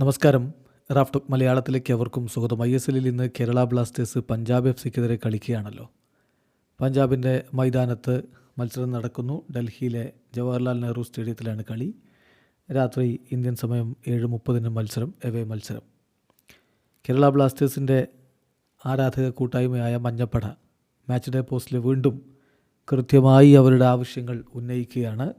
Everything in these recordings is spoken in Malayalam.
നമസ്കാരം. റാഫ് ടോക്ക് മലയാളത്തിലേക്ക് അവർക്കും സ്വാഗതം. ഐ എസ് എല്ലിൽ ഇന്ന് കേരള ബ്ലാസ്റ്റേഴ്സ് പഞ്ചാബ് എഫ് സിക്കെതിരെ കളിക്കുകയാണല്ലോ. പഞ്ചാബിന്റെ മൈതാനത്ത് മത്സരം നടക്കുന്നു. ഡൽഹിയിലെ ജവഹർലാൽ നെഹ്റു സ്റ്റേഡിയത്തിലാണ് കളി. രാത്രി ഇന്ത്യൻ സമയം ഏഴ് മുപ്പതിന് മത്സരം എവേ മത്സരം. കേരള ബ്ലാസ്റ്റേഴ്സിന്റെ ആരാധക കൂട്ടായ്മയായ മഞ്ഞപ്പട. മാച്ച് ഡേ പോസ്റ്റിൽ വീണ്ടും കൃത്യമായി അവരുടെ ആവശ്യങ്ങൾ ഉന്നയിക്കുകയാണ്.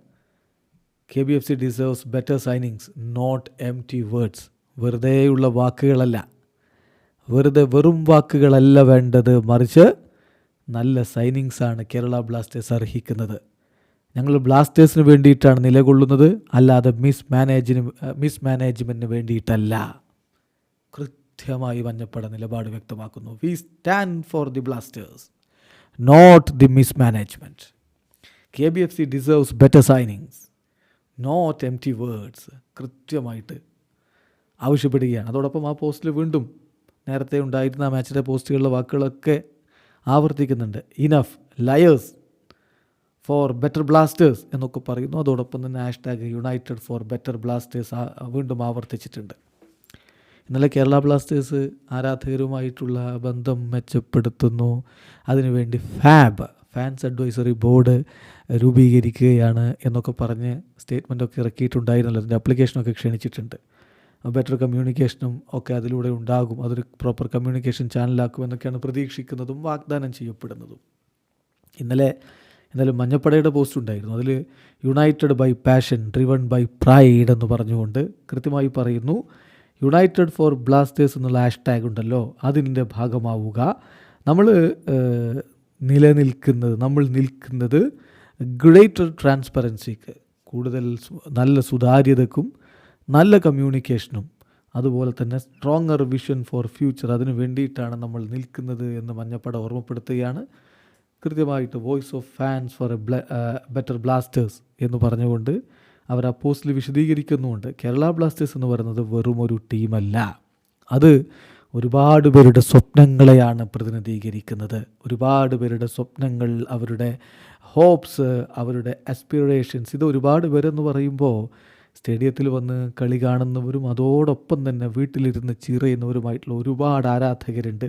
K B F C deserves better signings not M T words വെറുതെയുള്ള വാക്കുകളല്ല. വെറുതെ വെറും വാക്കുകളല്ല വേണ്ടത്. മറിച്ച് നല്ല സൈനിങ്സാണ് കേരള ബ്ലാസ്റ്റേഴ്സ് അർഹിക്കുന്നത്. ഞങ്ങൾ ബ്ലാസ്റ്റേഴ്സിന് വേണ്ടിയിട്ടാണ് നിലകൊള്ളുന്നത്. അല്ലാതെ മിസ് മാനേജിന് മിസ് മാനേജ്മെന്റിന് വേണ്ടിയിട്ടല്ല. കൃത്യമായി മഞ്ഞപ്പട നിലപാട് വ്യക്തമാക്കുന്നു. We stand for the Blasters not the mismanagement K B F C deserves better signings not M T words കൃത്യമായിട്ട് ആവശ്യപ്പെടുകയാണ്. അതോടൊപ്പം ആ പോസ്റ്റിൽ വീണ്ടും നേരത്തെ ഉണ്ടായിരുന്ന ആ മാച്ചിലെ പോസ്റ്റുകളിലെ വാക്കുകളൊക്കെ ആവർത്തിക്കുന്നുണ്ട്. Enough liars for better Blasters എന്നൊക്കെ പറയുന്നു. അതോടൊപ്പം തന്നെ hashtag united for better Blasters വീണ്ടും ആവർത്തിച്ചിട്ടുണ്ട്. ഇന്നലെ കേരള ബ്ലാസ്റ്റേഴ്സ് ആരാധകരുമായിട്ടുള്ള ബന്ധം മെച്ചപ്പെടുത്തുന്നു. അതിനുവേണ്ടി ഫാബ് ഫാൻസ് അഡ്വൈസറി ബോർഡ് രൂപീകരിക്കുകയാണ് എന്നൊക്കെ പറഞ്ഞ് സ്റ്റേറ്റ്മെന്റൊക്കെ ഇറക്കിയിട്ടുണ്ടായിരുന്നല്ലോ. അതിന്റെ അപ്ലിക്കേഷനൊക്കെ ക്ഷണിച്ചിട്ടുണ്ട്. ബെറ്റർ കമ്മ്യൂണിക്കേഷനും ഒക്കെ അതിലൂടെ ഉണ്ടാകും. അതൊരു പ്രോപ്പർ കമ്മ്യൂണിക്കേഷൻ ചാനലാക്കും എന്നൊക്കെയാണ് പ്രതീക്ഷിക്കുന്നതും വാഗ്ദാനം ചെയ്യപ്പെടുന്നതും. ഇന്നലെ എന്നാലും മഞ്ഞപ്പടയുടെ പോസ്റ്റ് ഉണ്ടായിരുന്നു. അതിൽ united by passion driven by pride എന്ന് പറഞ്ഞുകൊണ്ട് കൃത്യമായി പറയുന്നു യുണൈറ്റഡ് ഫോർ ബ്ലാസ്റ്റേഴ്സ് എന്നുള്ള ഹാഷ് ടാഗ് ഉണ്ടല്ലോ അതിന്റെ ഭാഗമാവുക. നമ്മൾ നിലനിൽക്കുന്നത് നമ്മൾ നിൽക്കുന്നത് ഗ്രേറ്റർ ട്രാൻസ്പെറൻസിക്ക് കൂടുതൽ നല്ല സുതാര്യതക്കും നല്ല കമ്മ്യൂണിക്കേഷനും അതുപോലെ തന്നെ സ്ട്രോങ്ങർ വിഷൻ ഫോർ ഫ്യൂച്ചർ അതിനു വേണ്ടിയിട്ടാണ് നമ്മൾ നിൽക്കുന്നത് എന്ന് മഞ്ഞപ്പട ഓർമ്മപ്പെടുത്തുകയാണ്. കൃത്യമായിട്ട് voice of fans for a better Blasters എന്ന് പറഞ്ഞുകൊണ്ട് അവർ ആ പോസ്റ്റിൽ വിശദീകരിക്കുന്നുമുണ്ട്. കേരള ബ്ലാസ്റ്റേഴ്സ് എന്ന് പറയുന്നത് വെറും ഒരു ടീമല്ല അത് ഒരുപാട് പേരുടെ സ്വപ്നങ്ങളെയാണ് പ്രതിനിധീകരിക്കുന്നത്. ഒരുപാട് പേരുടെ സ്വപ്നങ്ങൾ അവരുടെ ഹോപ്സ് അവരുടെ അസ്പിറേഷൻസ് ഇത് ഒരുപാട് പേരെന്ന് പറയുമ്പോൾ സ്റ്റേഡിയത്തിൽ വന്ന് കളി കാണുന്നവരും അതോടൊപ്പം തന്നെ വീട്ടിലിരുന്ന് ചീറയുന്നവരുമായിട്ടുള്ള ഒരുപാട് ആരാധകരുണ്ട്.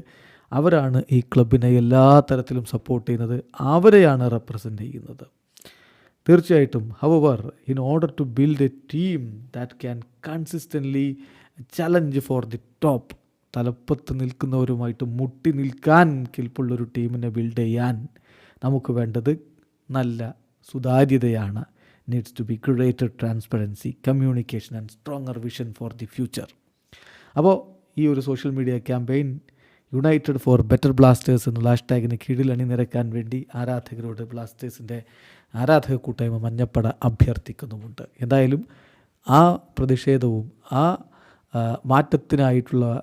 അവരാണ് ഈ ക്ലബിനെ എല്ലാ തരത്തിലും സപ്പോർട്ട് ചെയ്യുന്നത്. അവരെയാണ് റെപ്രസെന്റ് ചെയ്യുന്നത്. തീർച്ചയായിട്ടും our in order to build a team that can consistently challenge for the top തലപ്പത്ത് നിൽക്കുന്നവരുമായിട്ട് മുട്ടി നിൽക്കാൻ കെൽപ്പുള്ളൊരു ടീമിനെ ബിൽഡ് ചെയ്യാൻ നമുക്ക് വേണ്ടത് നല്ല സുതാര്യതയാണ്. Needs to be created transparency communication and stronger vision for the future അപ്പോൾ ഈ ഒരു social media campaign united for better Blasters എന്നുള്ള ഹാഷ്ടാഗിന് കീഴിൽ അണിനിരക്കാൻ വേണ്ടി ആരാധകരോട് ബ്ലാസ്റ്റേഴ്സിന്റെ ആരാധക കൂട്ടായ്മ മഞ്ഞപ്പട അഭ്യർത്ഥിക്കുന്നുമുണ്ട്. എന്തായാലും ആ പ്രതിഷേധവും ആ മാറ്റത്തിനായിട്ടുള്ള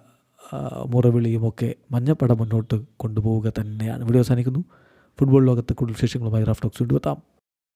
മുറവിളിയുമൊക്കെ മഞ്ഞപ്പട മുന്നോട്ട് കൊണ്ടുപോവുക തന്നെയാണ്. വീഡിയോ അവസാനിക്കുന്നു. ഫുട്ബോൾ ലോകത്തെ കൂടുതൽ വിശേഷങ്ങളുമായി റാഫ്റ്റോക്സ് കൊണ്ടുവെത്താം